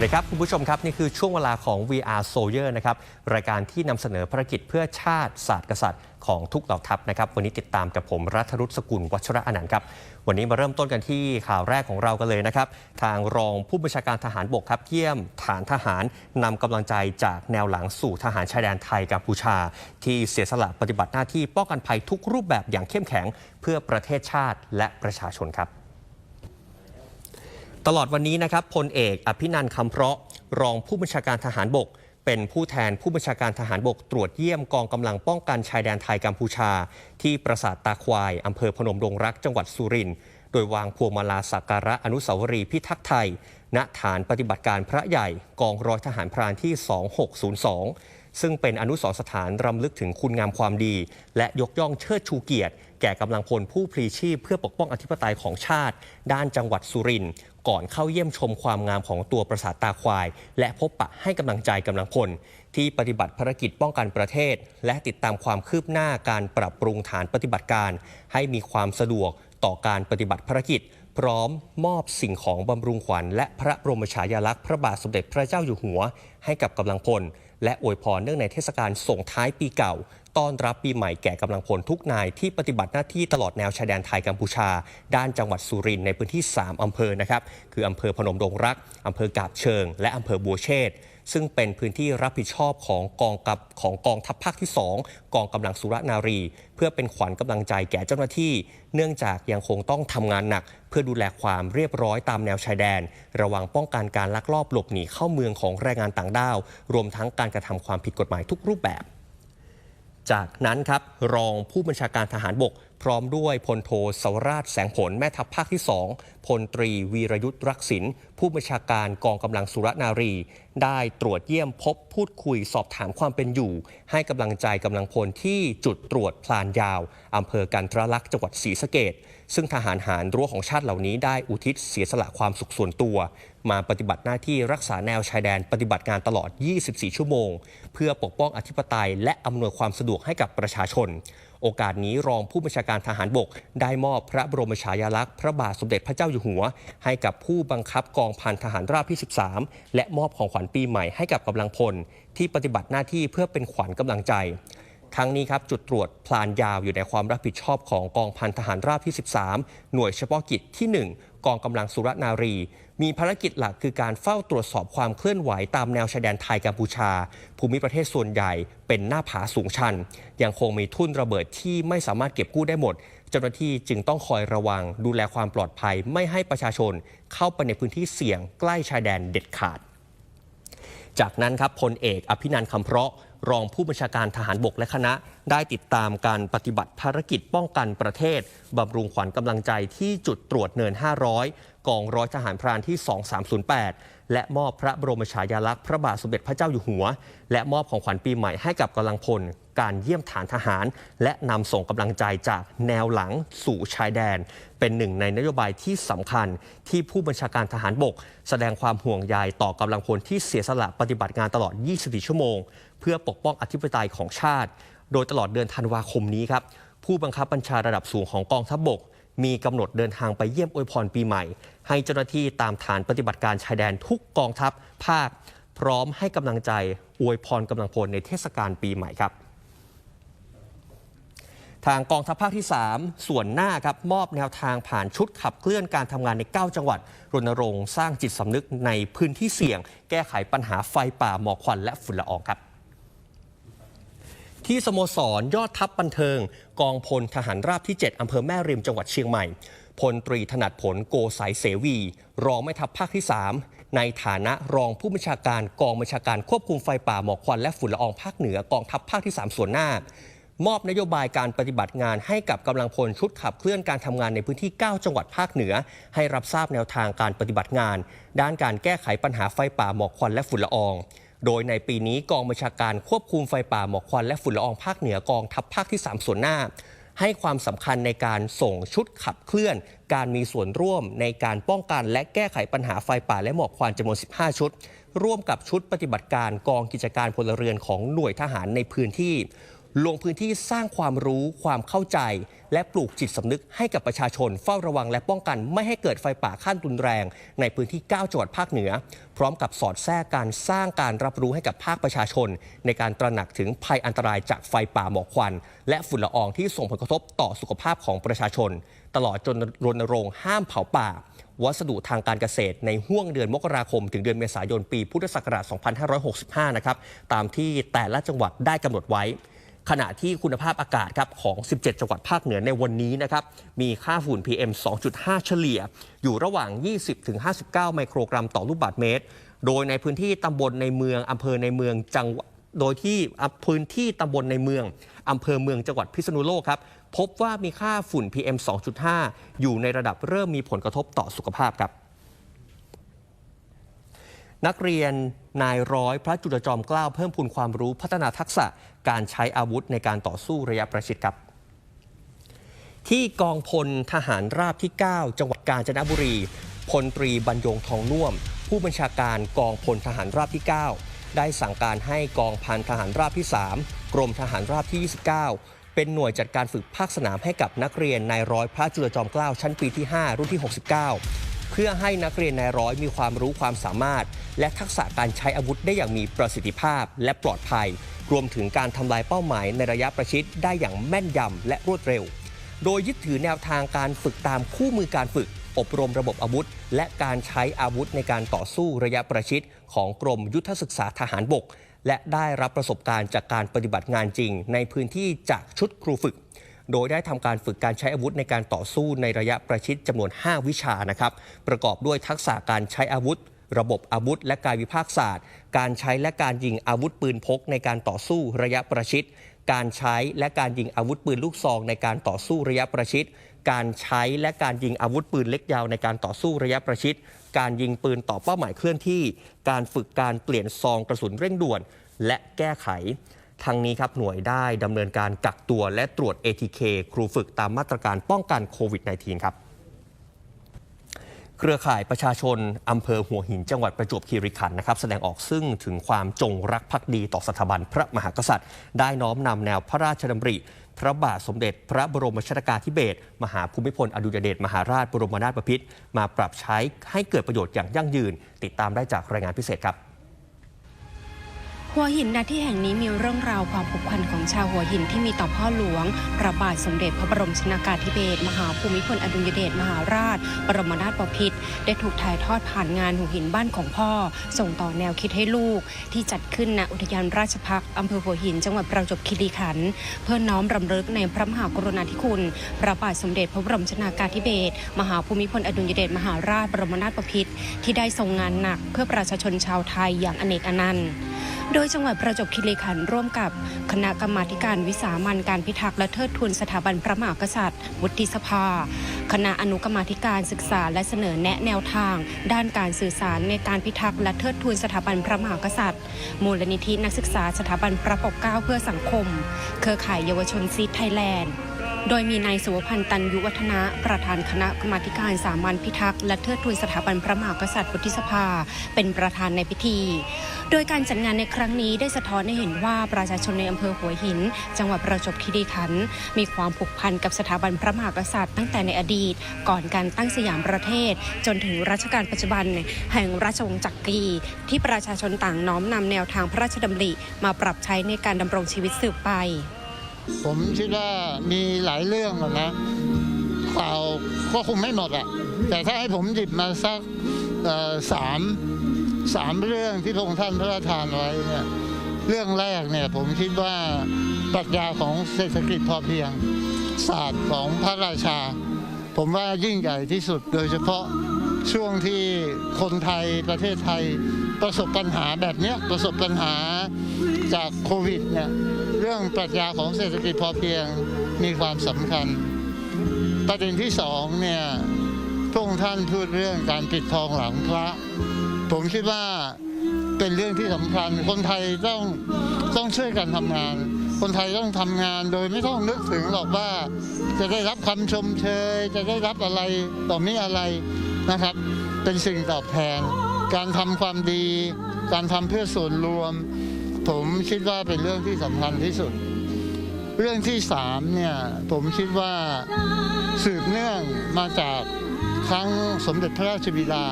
วัสดีครับ คุณผู้ชมครับ นี่คือช่วงเวลาของ VR Soldier นะครับ รายการที่นำเสนอภารกิจเพื่อชาติศาสตร์กษัตริย์ของทุกเหล่าทัพนะครับ วันนี้ติดตามกับผมรัฐรุษสกุลวัชระอนันต์ครับ วันนี้มาเริ่มต้นกันที่ข่าวแรกของเรากันเลยนะครับ ทางรองผู้บัญชาการทหารบกครับเยี่ยม ฐานทหารนำกำลังใจจากแนวหลังสู่ทหารชายแดนไทยกัมพูชา ที่เสียสละปฏิบัติหน้าที่ป้องกันภัยทุกรูปแบบอย่างเข้มแข็ง เพื่อประเทศชาติและประชาชนครับ ตลอดวันนี้นะครับพลเอกอภินันท์คำเพราะรองผู้บัญชาการทหารบก เป็นผู้แทนผู้บัญชาการทหารบกตรวจเยี่ยมกองกำลังป้องกันชายแดนไทยกัมพูชา ที่ปราสาทตาควายอำเภอพนมดงรักจังหวัดสุรินทร์โดยวางพวงมาลาสักการะอนุสาวรีย์พิทักษ์ไทย ณฐานปฏิบัติการพระใหญ่กองร้อยทหารพรานที่ 2602 ซึ่งเป็นอนุสรณ์สถานรำลึกถึงคุณงามความดี และยกย่องเชิดชูเกียรติ แก่กำลังพลผู้พลีชีพ เพื่อปกป้องอธิปไตยของชาติ ด้านจังหวัดสุรินทร์ ก่อนเข้าเยี่ยมชมความงามของตัวปราสาทตาควาย และพบปะให้กำลังใจกำลังพล ที่ปฏิบัติภารกิจป้องกันประเทศ และติดตามความคืบหน้าการปรับปรุงฐานปฏิบัติการ ให้มีความสะดวกต่อการปฏิบัติภารกิจ พร้อมมอบสิ่งของบำรุงขวัญ และพระบรมฉายาลักษณ์พระบาทสมเด็จพระเจ้าอยู่หัว ให้กับกำลังพล และอวยพรเนื่องในเทศกาลส่งท้ายปีเก่า ต้อนรับปีใหม่แก่กำลังพลทุกนายที่ปฏิบัติหน้าที่ตลอดแนวชายแดนไทยกัมพูชา ด้านจังหวัดสุรินทร์ในพื้นที่ 3 อำเภอนะครับ คืออำเภอพนมดงรัก อำเภอกาบเชิง และอำเภอบัวเชษซึ่งเป็นพื้นที่รับผิดชอบของกองกับของกองทัพภาคที่ 2 กองกำลังสุรนารี เพื่อเป็นขวัญกำลังใจแก่เจ้าหน้าที่ เนื่องจากยังคงต้องทำงานหนัก เพื่อดูแลความเรียบร้อยตามแนวชายแดน ระวังป้องกันการลักลอบหลบหนีเข้าเมืองของแรงงานต่างด้าว รวมทั้งการกระทำความผิดกฎหมายทุกรูปแบบ จากนั้นครับรองผู้บัญชาการทหารบก พร้อมด้วยพลโทสวราชแสงผลแม่ทัพภาคที่ 2พลตรีวีรยุทธ์รักษินผู้บัญชาการกองกำลังสุรนารี ได้ตรวจเยี่ยมพบพูดคุยสอบถามความเป็นอยู่ ให้กำลังใจกำลังพลที่จุดตรวจพลานยาวอำเภอกันทรลักษณ์จังหวัดศรีสะเกด ซึ่งทหารหารรั้วของชาติเหล่านี้ได้อุทิศเสียสละความสุขส่วนตัว มาปฏิบัติหน้าที่รักษาแนวชายแดนปฏิบัติงานตลอด 24 ชั่วโมง เพื่อปกป้องอธิปไตย และอำนวยความสะดวกให้กับประชาชน โอกาสนี้รองผู้บัญชาการทหารบก ได้มอบพระบรมฉายาลักษณ์พระบาทสมเด็จพระเจ้าอยู่หัว ให้กับผู้บังคับกองพันทหารราบที่ 13 และมอบของขวัญปีใหม่ให้กับกำลังพล ที่ปฏิบัติหน้าที่เพื่อเป็นขวัญกำลังใจ ทั้งนี้ครับจุดตรวจพลานยาวอยู่ในความรับผิดชอบของกองพันทหารราบที่ 13 หน่วยเฉพาะกิจที่ 1 กองกำลังสุรนารี มีภารกิจหลักคือการเฝ้าตรวจสอบความเคลื่อนไหวตามแนวชายแดนไทยกัมพูชา ภูมิประเทศส่วนใหญ่เป็นหน้าผาสูงชัน ยังคงมีทุ่นระเบิดที่ไม่สามารถเก็บกู้ได้หมด เจ้าหน้าที่จึงต้องคอยระวัง ดูแลความปลอดภัยไม่ให้ประชาชน เข้าไปในพื้นที่เสี่ยงใกล้ชายแดนเด็ดขาด จากนั้นครับพลเอกอภินันท์คำเพราะ รองผู้บัญชาการทหารบกและคณะ ได้ติดตามการปฏิบัติภารกิจป้องกันประเทศบำรุงขวัญกำลังใจที่จุดตรวจเนิน 500 กองร้อยทหารพรานที่ 2308 และมอบพระบรมฉายาลักษณ์พระบาทสมเด็จพระเจ้าอยู่หัว และมอบของขวัญปีใหม่ให้กับกำลังพล การเยี่ยมฐานทหาร และนำส่งกำลังใจจากแนวหลังสู่ชายแดน เป็นหนึ่งในนโยบายที่สำคัญที่ผู้บัญชาการทหารบก แสดงความห่วงใยต่อกำลังพลที่เสียสละปฏิบัติงานตลอด 24 ชั่วโมง เพื่อปกป้องอธิปไตยของชาติ โดยตลอดเดือนธันวาคมนี้ครับผู้บังคับบัญชาระดับสูงของกองทัพบก มีกำหนดเดินทางไปเยี่ยมอวยพรปีใหม่ ให้เจ้าหน้าที่ตามฐานปฏิบัติการชายแดนทุกกองทัพภาค พร้อมให้กำลังใจอวยพรกำลังพลในเทศกาลปีใหม่ครับทางกองทัพภาคที่ 3 ส่วนหน้าครับมอบแนวทางผ่านชุดขับเคลื่อนการทำงานใน 9 จังหวัด รณรงค์สร้างจิตสำนึกในพื้นที่เสี่ยง แก้ไขปัญหาไฟป่าหมอกควันและฝุ่นละอองครับ ที่สโมสรยอดทัพบันเทิง กองพลทหารราบที่ 7 อำเภอแม่ริมจังหวัดเชียงใหม่ พลตรีถนัดผลโกสายเสวี รองแม่ทัพภาคที่ 3 ในฐานะรองผู้บัญชาการกองบัญชาการควบคุมไฟป่าหมอกควันและฝุ่นละอองภาคเหนือกองทัพภาคที่ 3 ส่วนหน้า มอบนโยบายการปฏิบัติงานให้กับกำลังพลชุดขับเคลื่อนการทำงานในพื้นที่ 9 จังหวัดภาคเหนือ ให้รับทราบแนวทางการปฏิบัติงาน ด้านการแก้ไขปัญหาไฟป่าหมอกควันและฝุ่นละออง โดยในปีนี้กองบัญชาการควบคุมไฟป่าหมอกควันและฝุ่นละอองภาคเหนือกองทัพภาคที่ 3 ส่วนหน้า ให้ความสำคัญในการส่งชุดขับเคลื่อน การมีส่วนร่วมในการป้องกันและแก้ไขปัญหาไฟป่าและหมอกควันจำนวน 15 ชุด ร่วมกับชุดปฏิบัติการกองกิจการพลเรือนของหน่วยทหารในพื้นที่ ลงพื้นที่สร้างความรู้ความเข้าใจ และปลูกจิตสำนึกให้กับประชาชนเฝ้าระวังและป้องกันไม่ให้เกิดไฟป่าขั้นรุนแรง ในพื้นที่ 9 จังหวัดภาคเหนือ พร้อมกับสอดแทรกการสร้างการรับรู้ให้กับภาคประชาชน ในการตระหนักถึงภัยอันตรายจากไฟป่าหมอกควัน และฝุ่นละอองที่ส่งผลกระทบต่อสุขภาพของประชาชน ตลอดจนรณรงค์ห้ามเผาป่า วัสดุทางการเกษตร ในห่วงเดือนมกราคม ถึงเดือนเมษายนปีพุทธศักราช 2565 นะครับตามที่แต่ละจังหวัดได้กำหนดไว้ ขณะที่คุณภาพอากาศครับของ 17 จังหวัดภาคเหนือในวันนี้นะครับมีค่าฝุ่น PM 2.5 เฉลี่ย อยู่ระหว่าง 20-59 ไมโครกรัมต่อลูกบาศก์เมตร โดยในพื้นที่ตำบลในเมืองอำเภอในเมืองจังโดยที่พื้นที่ตำบลในเมืองอำเภอเมืองจังหวัดพิษณุโลกครับพบว่ามีค่าฝุ่น PM 2.5 อยู่ในระดับเริ่มมีผลกระทบต่อสุขภาพครับ นักเรียนนายร้อยพระจุลจอมเกล้าเพิ่มพูนความรู้พัฒนาทักษะการใช้อาวุธในการต่อสู้ระยะประชิดครับ ที่กองพลทหารราบที่ 9 จังหวัดกาญจนบุรี พลตรีบรรยงทองน่วม ผู้บัญชาการกองพลทหารราบที่ 9 ได้สั่งการให้กองพันทหารราบที่ 3 กรมทหารราบที่ 29เป็นหน่วยจัดการฝึกภาคสนามให้กับนักเรียนนายร้อยพระจุลจอมเกล้าชั้นปีที่ 5 รุ่นที่ 69 เพื่อให้นักเรียนนายร้อยมีความรู้ความสามารถ และทักษะการใช้อาวุธได้อย่างมีประสิทธิภาพและปลอดภัย รวมถึงการทำลายเป้าหมายในระยะประชิดได้อย่างแม่นยำและรวดเร็ว โดยยึดถือแนวทางการฝึกตามคู่มือการฝึก อบรมระบบอาวุธ และการใช้อาวุธในการต่อสู้ระยะประชิดของกรมยุทธศึกษาทหารบก และได้รับประสบการณ์จากการปฏิบัติงานจริง ในพื้นที่จากชุดครูฝึก โดยได้ทำการฝึกการใช้อาวุธในการต่อสู้ในระยะประชิดจำนวน 5 วิชานะครับ ประกอบด้วยทักษะการใช้อาวุธ ระบบอาวุธ และการวิพากษ์ศาสตร์ การใช้และการยิงอาวุธปืนพกในการต่อสู้ระยะประชิดการใช้และการยิงอาวุธปืนลูกซองในการต่อสู้ระยะประชิด การใช้และการยิงอาวุธปืนเล็กยาวในการต่อสู้ระยะประชิด การยิงปืนต่อเป้าหมายเคลื่อนที่ การฝึกการเปลี่ยนซองกระสุนเร่งด่วน และแก้ไข ทั้งนี้ครับหน่วยได้ดำเนินการกักตัวและตรวจ ATK ครูฝึกตามมาตรการป้องกันโควิด -19 ครับ เครือข่ายประชาชนอำเภอหัวหินจังหวัดประจวบคีรีขันธ์นะครับ แสดงออกซึ่งถึงความจงรักภักดีต่อสถาบันพระมหากษัตริย์ ได้น้อมนำแนวพระราชดำริ พระบาทสมเด็จ พระบรมชนกาธิเบศรมหาภูมิพลอดุลยเดชมหาราชบรมนาถบพิตรมาปรับใช้ให้เกิดประโยชน์อย่างยั่งยืน ติดตามได้จากรายงานพิเศษครับ หัวหินณที่แห่งนี้มีเรื่องราวความผูกพันของชาวหัวหินที่มีต่อพ่อหลวง พระบาทสมเด็จพระบรมชนากาธิเบศรมหาภูมิพลอดุลยเดชมหาราช บรมนาถบพิตรได้ถูกถ่ายทอดผ่านงานหัวหินบ้านของพ่อ ส่งต่อแนวคิดให้ลูก ที่จัดขึ้นณอุทยานราชพักอำเภอหัวหิน จังหวัดประจวบคีรีขันธ์เพื่อน้อมรำลึกในพระมหากรุณาธิคุณ พระบาทสมเด็จพระบรมชนากาธิเบศรมหาภูมิพลอดุลยเดชมหาราช บรมนาถบพิตรที่ได้ทรงงานหนักเพื่อประชาชนชาวไทยอย่างอเนกอนันต์ดยจังหวัดประจวบคีรีขันธ์ร่วมกับคณะกรรมาการวิสามันการพิทักษ์และเทิดทูนสถาบันพระมหากษัตริย์ วุฒิสภา คณะอนุกรรมาธิการศึกษาและเสนอแนะแนวทาง ด้านการสื่อสารในการพิทักษ์และเทิดทูนสถาบันพระมหากษัตริย์ มูลนิธินักศึกษาสถาบันพระปกเกล้าเพื่อสังคม เครือข่ายเยาวชนซีดไทยแลนด์ โดยมีนายสุวพันธ์ตันยุวัฒนะประธานคณะกรรมาการสามัญพิทักษ์และเทิดทูนสถาบันพระมหากษัตริย์วุฒิสภา เป็นประธานในพิธี โดยการจัดงานในครั้งนี้ได้สะท้อนให้เห็นว่าประชาชนในอำเภอหัวหิน จังหวัดประจวบคีรีขันธ์มีความผูกพันกับสถาบันพระมหากษัตริย์ตั้งแต่ในอดีต ก่อนการตั้งสยามประเทศ จนถึงรัชกาลปัจจุบัน แห่งราชวงศ์จักรีที่ประชาชนต่างน้อมนำแนวทางพระราชดำริมาปรับใช้ในการดำรงชีวิตสืบไป ผมคิดว่ามีหลายเรื่องนะข่าวก็คงไม่หมดอะแต่ถ้าให้ผมหยิบมาสักสามสามเรื่องที่พระองค์ท่านพระราชทานไว้เนี่ยเรื่องแรกเนี่ยผมคิดว่าปรัชญาของเศรษฐกิจพอเพียง ศาสตร์ของพระราชา ผมว่ายิ่งใหญ่ที่สุดโดยเฉพาะช่วงที่คนไทยประเทศไทย ประสบปัญหาแบบนี้ประสบปัญหาจากโควิดเนี่ยเรื่องปรัชญาของเศรษฐกิจพอเพียงมีความสำคัญ ประเด็นที่สองเนี่ยพระองค์ท่านพูดเรื่องการปิดทองหลังพระ ผมคิดว่าเป็นเรื่องที่สำคัญ คนไทยต้องต้องช่วยกันทำงาน คนไทยต้องทำงานโดยไม่ต้องนึกถึงหรอกว่า จะได้รับคำชมเชย จะได้รับอะไรต่อมีอะไรนะครับ เป็นสิ่งตอบแทน การทำความดี การทำเพื่อส่วนรวม ผมคิดว่าเป็นเรื่องที่สำคัญที่สุด เรื่องที่สามเนี่ยผมคิดว่าสืบเนื่องมาจากครั้งสมเด็จพระราชบิดา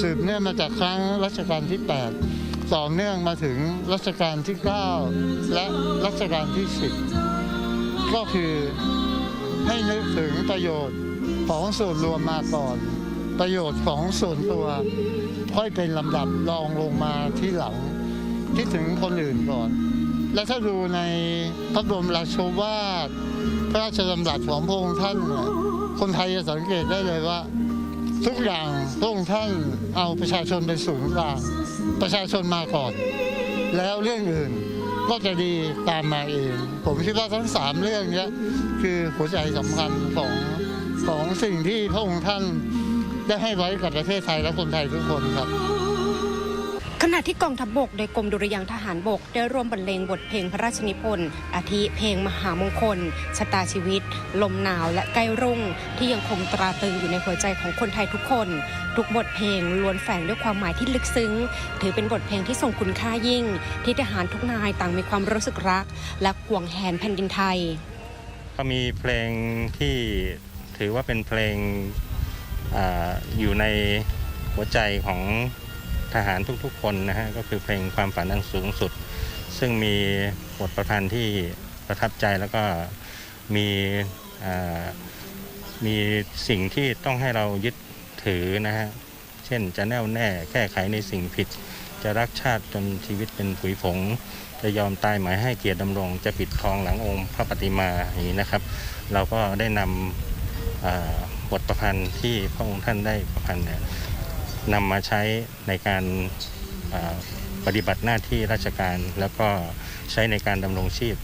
สืบเนื่องมาจากครั้งรัชกาลที่ 8 ต่อเนื่องมาถึงรัชกาลที่ 9 และรัชกาลที่ 10 ก็คือให้นึกถึงประโยชน์ของส่วนรวมมาก่อน ประโยชน์ของส่วนตัว ค่อยเป็นลำดับรองลงมาที่หลังคิดถึงคนอื่นก่อน และถ้าดูในพระบรมราโชวาทพระราชดำรัสของพระองค์ท่านเนี่ยคนไทยจะสังเกตได้เลยว่า ทุกอย่างพระองค์ท่านเอาประชาชนเป็นศูนย์กลางประชาชนมาก่อน แล้วเรื่องอื่นก็จะดีตามมาเอง ผมคิดว่าทั้งสามเรื่องนี้คือหัวใจสำคัญของของสิ่งที่พระองค์ท่าน ได้ให้ไว้กับประเทศไทยและคนไทยทุกคนครับขณะที่กองทัพบกโดยกรมดุริยางค์ทหารบก ได้ร่วมบรรเลงบทเพลงพระราชนิพนธ์อาทิเพลงมหามงคล ชะตาชีวิต ลมหนาวและใกล้รุ่ง ที่ยังคงตราตรึงอยู่ในหัวใจของคนไทยทุกคน ทุกบทเพลงล้วนแฝงด้วยความหมายที่ลึกซึ้ง ถือเป็นบทเพลงที่ทรงคุณค่ายิ่ง ที่ทหารทุกนายต่างมีความรู้สึกรัก และห่วงแหนแผ่นดินไทย ก็มีเพลงที่ถือว่าเป็นเพลง ออยู่ในหัวใจของทหารทุกๆ คนนะฮะก็คือเพลงความฝันอันสูงสุด ซึ่งมีบทประพันธ์ที่ประทับใจแล้วก็มีมีสิ่งที่ต้องให้เรายึดถือนะฮะเช่นจะแน่วแน่แก้ไขในสิ่งผิด จะรักชาติจนชีวิตเป็นผุยผง จะยอมตายหมายให้เกียรติดำรง จะปิดทองหลังองค์พระปฏิมาอย่างนี้นะครับ เราก็ได้นำ บทประพันธ์ที่พระองค์ท่านได้ประพันธ์เนี่ยนำมาใช้ในการปฏิบัติหน้าที่ราชการ แล้วก็ใช้ในการดำรงชีพ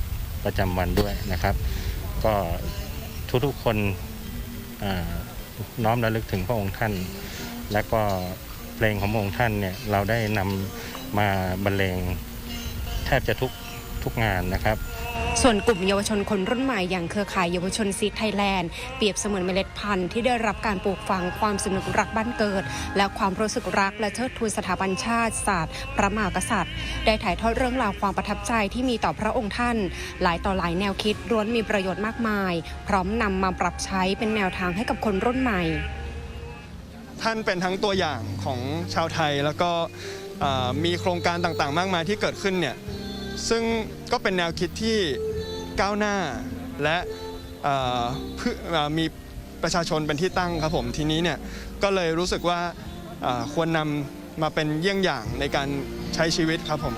ประจำวันด้วยนะครับ ก็ทุกๆคนน้อมระลึกถึงพระองค์ท่าน และก็เพลงของพระองค์ท่านเนี่ยเราได้นำมาบรรเลงแทบจะทุกทุกงานนะครับ ส่วนกลุ่มเยาวชนคนรุ่นใหม่อย่างเครือข่ายเยาวชนซีไทยแลนด์เปรียบเสมือนเมล็ดพันธุ์ที่ได้รับการปลูกฝังความสนุกรักบ้านเกิด และความรู้สึกรักและเชิดทูนสถาบันชาติศาสตร์ พระมหากษัตริย์ ได้ถ่ายทอดเรื่องราวความประทับใจที่มีต่อพระองค์ท่าน หลายต่อหลายแนวคิดล้วนมีประโยชน์มากมาย พร้อมนำมาปรับใช้เป็นแนวทางให้กับคนรุ่นใหม่ ท่านเป็นทั้งตัวอย่างของชาวไทยแล้วก็มีโครงการต่างๆ มากมายที่เกิดขึ้นเนี่ยซึ่ง ก็เป็นแนวคิดที่ก้าวหน้าและเพื่อมีประชาชนเป็นที่ตั้งครับผมทีนี้เนี่ยก็เลยรู้สึกว่าควรนำมาเป็นเยี่ยงอย่างในการใช้ชีวิตครับผม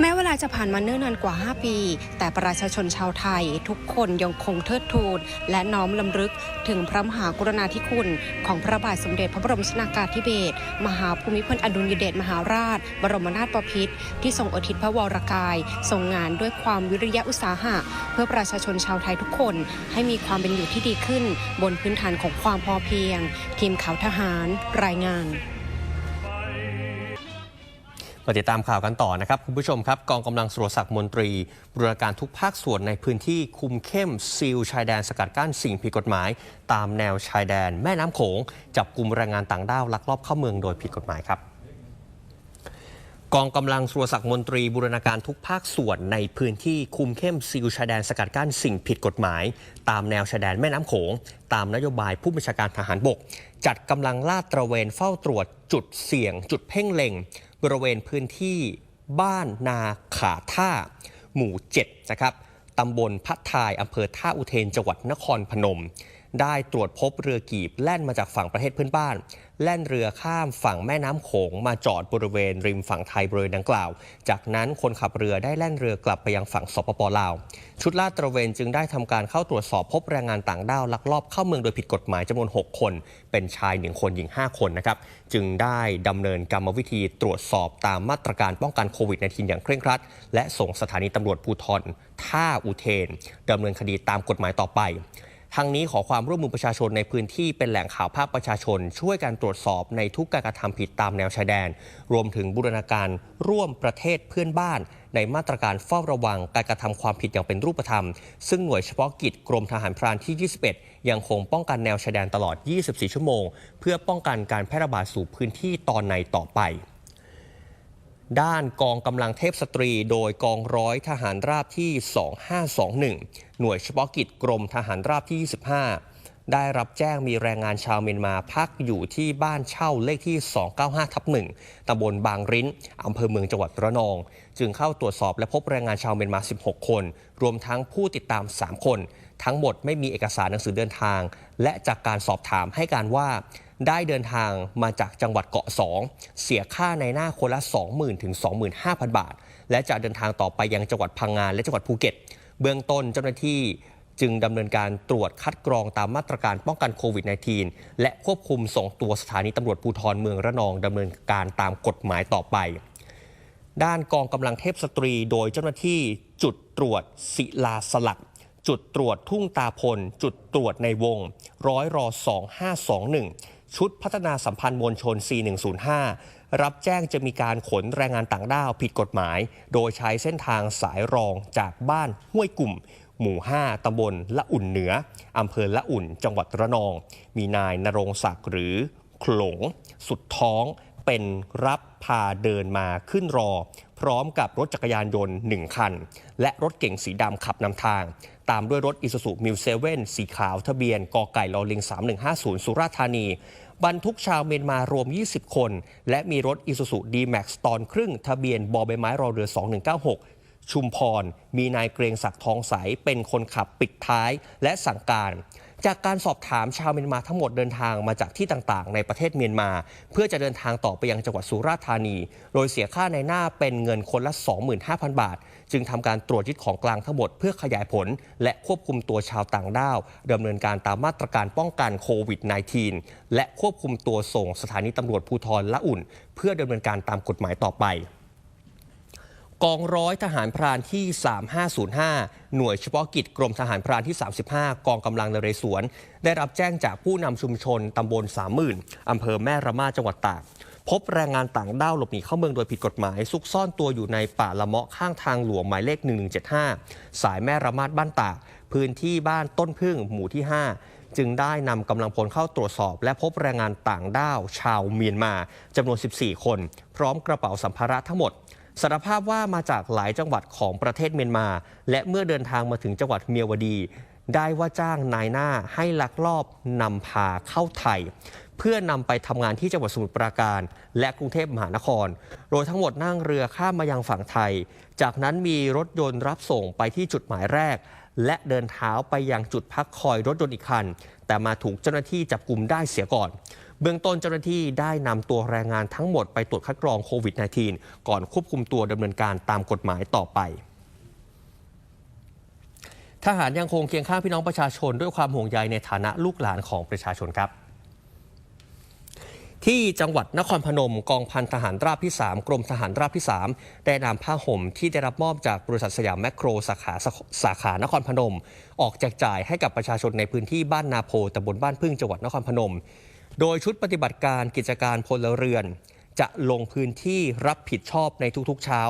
แม้เวลาจะผ่านมาเนิ่นนานกว่า 5 ปี แต่ประชาชนชาวไทย ทุกคนยังคงเทิดทูน และน้อมลำลึกถึงพระมหากรุณาธิคุณ ของพระบาทสมเด็จพระบรมชนากาธิเบศรมหาภูมิพลอดุลยเดชมหาราช บรมนาถบพิตรที่ทรงอทิศพระวรกายทรงงานด้วยความวิริยะอุตสาหะ เพื่อประชาชนชาวไทยทุกคนให้มีความเป็นอยู่ที่ดีขึ้น บนพื้นฐานของความพอเพียง ทีมข่าวทหารรายงาน มาติดตามข่าวกันต่อนะครับ คุณผู้ชมครับ กองกำลังสุรศักดิ์มนตรีบรูรณาการทุกภาคส่วนในพื้นที่คุมเข้มซีลชายแดนสกัดกั้นสิ่งผิดกฎหมาย ตามแนวชายแดน แม่น้ำโขง จับกลุ่มแรงงานต่างด้าวลักลอบเข้าเมืองโดยผิดกฎหมายครับกองกำลังสุรศักดิ์มนตรีบูรณาการทุกภาคส่วนในพื้นที่คุมเข้มซีลชายแดนสกัดกั้นสิ่งผิดกฎหมาย ตามแนวชายแดนแม่น้ำโขง ตามนโยบายผู้บัญชาการทหารบก จัดกำลังลาดตระเวนเฝ้าตรวจจุดเสี่ยง จุดเพ่งเล็ง บริเวณพื้นที่บ้านนาขาท่า หมู่7นะครับตำบลพัทายอำเภอท่าอุเทนจังหวัดนครพนม ได้ตรวจพบเรือกีบแล่นมาจากฝั่งประเทศเพื่อนบ้าน แล่นเรือข้ามฝั่งแม่น้ำโขงมาจอดบริเวณริมฝั่งไทยบริเวณดังกล่าว จากนั้นคนขับเรือได้แล่นเรือกลับไปยังฝั่งสปปลาว ชุดลาดตระเวนจึงได้ทำการเข้าตรวจสอบพบแรงงานต่างด้าวลักลอบเข้าเมืองโดยผิดกฎหมายจำนวน 6 คน เป็นชาย 1 คนหญิง 5 คนนะครับจึงได้ดำเนินกรรมวิธีตรวจสอบตามมาตรการป้องกันโควิด -19 อย่างเคร่งครัด และส่งสถานีตำรวจภูธรท่าอุเทนดำเนินคดีตามกฎหมายต่อไป ทางนี้ขอความร่วมมือประชาชนในพื้นที่เป็นแหล่งข่าวภาคประชาชน ช่วยการตรวจสอบในทุกการกระทำผิดตามแนวชายแดน รวมถึงบูรณาการร่วมประเทศเพื่อนบ้าน ในมาตรการเฝ้าระวังการกระทำความผิดอย่างเป็นรูปธรรม ซึ่งหน่วยเฉพาะกิจกรมทหารพรานที่ 21 ยังคงป้องกันแนวชายแดนตลอด 24 ชั่วโมง เพื่อป้องกันการแพร่ระบาดสู่พื้นที่ตอนในต่อไปด้านกองกำลังเทพสตรี โดยกองร้อยทหารราบที่ 2521 หน่วยเฉพาะกิจกรมทหารราบที่ 25 ได้รับแจ้งมีแรงงานชาวเมียนมาพักอยู่ที่บ้านเช่าเลขที่ 295ทับ1ตำบลบางริ้น อำเภอเมืองจังหวัดระนอง จึงเข้าตรวจสอบและพบแรงงานชาวเมียนมา 16 คน รวมทั้งผู้ติดตาม 3 คน ทั้งหมดไม่มีเอกสารหนังสือเดินทาง และจากการสอบถามให้การว่าได้เดินทางมาจากจังหวัดเกาะ 2 เสียค่าในหน้าคนละ 20,000ถึง25,000 บาท และจะเดินทางต่อไปยังจังหวัดพังงานและจังหวัดภูเก็ต เบื้องต้นเจ้าหน้าที่จึงดำเนินการตรวจคัดกรองตามมาตรการป้องกันโควิด -19 และควบคุมส่งตัวสถานีตำรวจภูธรเมืองระนองดำเนินการตามกฎหมายต่อไป ด้านกองกำลังเทพสตรีโดยเจ้าหน้าที่จุดตรวจศิลาสลัก จุดตรวจทุ่งตาพล จุดตรวจในวงร้อยรอ2521 ชุดพัฒนาสัมพันธ์มวลชน 4105 รับแจ้งจะมีการขนแรงงานต่างด้าวผิดกฎหมาย โดยใช้เส้นทางสายรองจากบ้านห้วยกลุ่ม หมู่ 5 ตำบลละอุ่นเหนือ อำเภอละอุ่น จังหวัดระนอง มีนายนรงศักดิ์หรือขลง สุดท้องเป็นรับพาเดินมาขึ้นรอ พร้อมกับรถจักรยานยนต์ 1 คัน และรถเก๋งสีดำขับนำทาง ตามด้วยรถอิ u ู u มิวเซเว่นสีขาวทะเบียนกไก่ลอลิง 3150 สุราษฎร์ธานี บรรทุกชาวเมียนมารวม 20 คน และมีรถอิ u ู u D-Max ตอนครึ่ง ทะเบียนบอใบไม้รอเรือ 2196ชุมพร มีนายเกรงศักดิ์ทองใส เป็นคนขับปิดท้ายและสั่งการ จากการสอบถามชาวเมียนมาทั้งหมดเดินทางมาจากที่ต่างๆ ในประเทศเมียนมา เพื่อจะเดินทางต่อไปยังจังหวัดสุราษฎร์ธานี โดยเสียค่าในหน้าเป็นเงินคนละ 25,000 บาท จึงทำการตรวจยึดของกลางทั้งหมด เพื่อขยายผล และควบคุมตัวชาวต่างด้าวดำเนินการตามมาตรการป้องกันโควิด -19 และควบคุมตัวส่งสถานีตำรวจภูธรละอุ่น เพื่อดำเนินการตามกฎหมายต่อไป กองร้อยทหารพรานที่ 3505 หน่วยเฉพาะกิจกรมทหารพรานที่ 35 กองกำลังนเรศวร ได้รับแจ้งจากผู้นำชุมชนตำบล30,000อำเภอแม่ระมาจังหวัดตาก พบแรงงานต่างด้าวหลบหนีเข้าเมืองโดยผิดกฎหมาย ซุกซ่อนตัวอยู่ในป่าละเมาะข้างทางหลวงหมายเลข 1175 สายแม่ระมาดบ้านตาก พื้นที่บ้านต้นพึ่งหมู่ที่ 5 จึงได้นำกำลังพลเข้าตรวจสอบ และพบแรงงานต่างด้าว ชาวเมียนมาจำนวน 14 คน พร้อมกระเป๋าสัมภาระทั้งหมด สารภาพว่ามาจากหลายจังหวัดของประเทศเมียนมา และเมื่อเดินทางมาถึงจังหวัดเมียวดี ได้ว่าจ้างนายหน้าให้ลักลอบนำพาเข้าไทย เพื่อนำไปทำงานที่จังหวัดสมุทรปราการ และกรุงเทพมหานคร โดยทั้งหมดนั่งเรือข้ามมายังฝั่งไทย จากนั้นมีรถยนต์รับส่งไปที่จุดหมายแรก และเดินเท้าไปยังจุดพักคอยรถยนต์อีกคัน แต่มาถูกเจ้าหน้าที่จับกลุ่มได้เสียก่อน เบื้องต้นเจ้าหน้าที่ได้นำตัวแรงงานทั้งหมดไปตรวจคัดกรองโควิด -19 ก่อนควบคุมตัวดำเนินการตามกฎหมายต่อไปทหารยังคงเคียงข้างพี่น้องประชาชนด้วยความห่วงใยในฐานะลูกหลานของประชาชนครับ ที่จังหวัดนครพนมกองพันทหารราบที่ 3 กรมทหารราบที่ 3 ได้นำผ้าห่มที่ได้รับมอบจากบริษัทสยามแมคโครสาขาสาขานครพนม ออกแจกจ่ายให้กับประชาชนในพื้นที่บ้านนาโพตำบลบ้านพึ่งจังหวัดนครพนม โดยชุดปฏิบัติการกิจการพลเรือน จะลงพื้นที่รับผิดชอบในทุกๆเช้า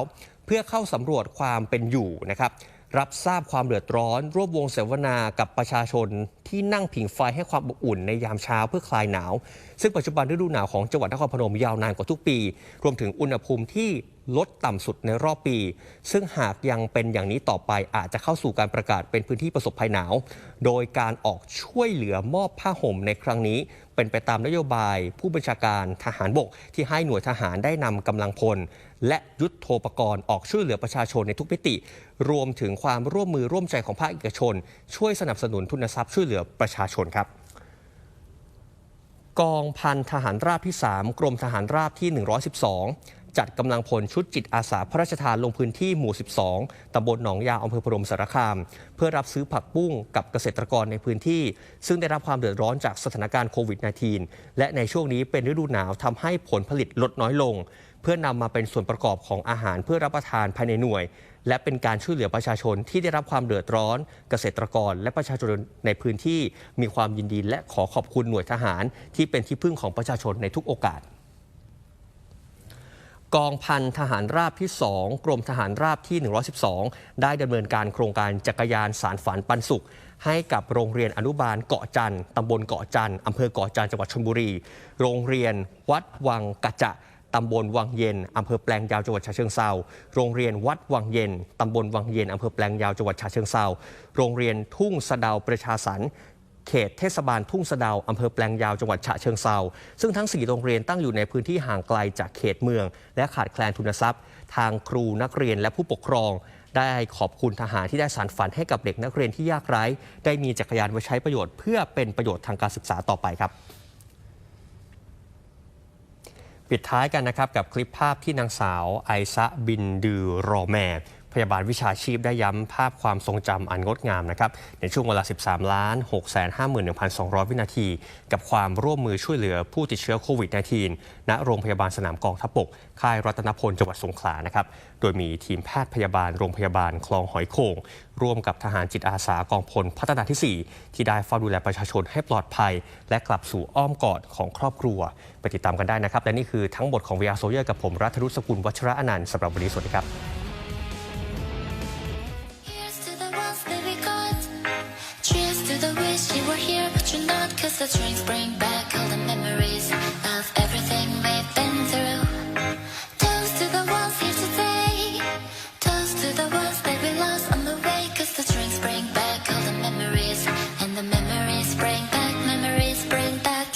เพื่อเข้าสำรวจความเป็นอยู่นะครับรับทราบความเดือดร้อน ร่วมวงเสวนากับประชาชนที่นั่งผิงไฟให้ความอบอุ่นในยามเช้าเพื่อคลายหนาว ซึ่งปัจจุบันฤดูหนาวของจังหวัดนครพนมยาวนานกว่าทุกปี รวมถึงอุณหภูมิที่ลดต่ำสุดในรอบปี ซึ่งหากยังเป็นอย่างนี้ต่อไปอาจจะเข้าสู่การประกาศเป็นพื้นที่ประสบภัยหนาว โดยการออกช่วยเหลือมอบผ้าห่มในครั้งนี้ เป็นไปตามนโยบายผู้บัญชาการทหารบก ที่ให้หน่วยทหารได้นำกำลังพล และยุทธโภปกรณ์ออกช่วยเหลือประชาชนในทุกมิติ รวมถึงความร่วมมือร่วมใจของภาคเอกชน ช่วยสนับสนุนทุนทรัพย์ช่วยเหลือประชาชนครับกองพันทหารราบที่ 3 กรมทหารราบที่ 112 จัดกำลังพลชุดจิตอาสาพระราชทานลงพื้นที่หมู่ 12 ตำบลหนองยาอำเภอพรมสารคาม เพื่อรับซื้อผักบุ้งกับเกษตรกรในพื้นที่ ซึ่งได้รับความเดือดร้อนจากสถานการณ์โควิด -19 และในช่วงนี้เป็นฤดูหนาวทำให้ผลผลิตลดน้อยลง เพื่อนำมาเป็นส่วนประกอบของอาหารเพื่อรับประทานภายในหน่วย และเป็นการช่วยเหลือประชาชนที่ได้รับความเดือดร้อน เกษตรกรและประชาชนในพื้นที่มีความยินดีและขอขอบคุณหน่วยทหาร ที่เป็นที่พึ่งของประชาชนในทุกโอกาส กองพันทหารราบที่ 2 กรมทหารราบที่ 112 ได้ดำเนินการโครงการจักรยานสารฝันปันสุข ให้กับโรงเรียนอนุบาลเกาะจันทร์ตำบลเกาะจันทร์อำเภอเกาะจันทร์จังหวัดชลบุรี โรงเรียนวัดวังกะจะตำบลวังเย็นอำเภอแปลงยาวจังหวัดฉะเชิงเซาโรงเรียนวัดวังเย็นตำบลวังเย็นอำเภอแปลงยาวจังหวัดฉะเชิงเซาโรงเรียนทุ่งสะดาวประชาสรรค์ เขตเทศบาลทุ่งสะดาวอำเภอแปลงยาวจังหวัดฉะเชิงเซาซึ่งทั้ง 4 โรงเรียนตั้งอยู่ในพื้นที่ห่างไกลจากเขตเมือง และขาดแคลนทุนทรัพย์ ทางครูนักเรียนและผู้ปกครอง ได้ขอบคุณทหารที่ได้สานฝันให้กับเด็กนักเรียนที่ยากไร้ ได้มีจักรยานไว้ใช้ประโยชน์เพื่อเป็นประโยชน์ทางการศึกษาต่อไปครับปิดท้ายกันนะครับกับคลิปภาพที่นางสาวไอซะบินดือรอแม พยาบาลวิชาชีพได้ย้ำภาพความทรงจำอันงดงามนะครับในช่วงเวลา 13 ล้าน 6 5 1 2 0 0 วินาที กับความร่วมมือช่วยเหลือผู้ติดเชื้อโควิด -19 ณโรงพยาบาลสนามกองทัพบก ค่ายรัตนพลจังหวัดสงขลานะครับโดยมีทีมแพทย์พยาบาลโรงพยาบาลคลองหอยโข่งร่วมกับทหารจิตอาสากองพลพัฒนาที่ 4 ที่ได้เฝ้าดูแลประชาชนให้ปลอดภัย และกลับสู่อ้อมกอดของครอบครัว ไปติดตามกันได้นะครับ และนี่คือทั้งหมดของ VR s o y e r กับผมรัฐรุษกุลวัชระอนันต์สำหรับวันนี้สวัสดีครับ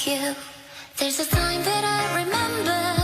you. There's a time that I remember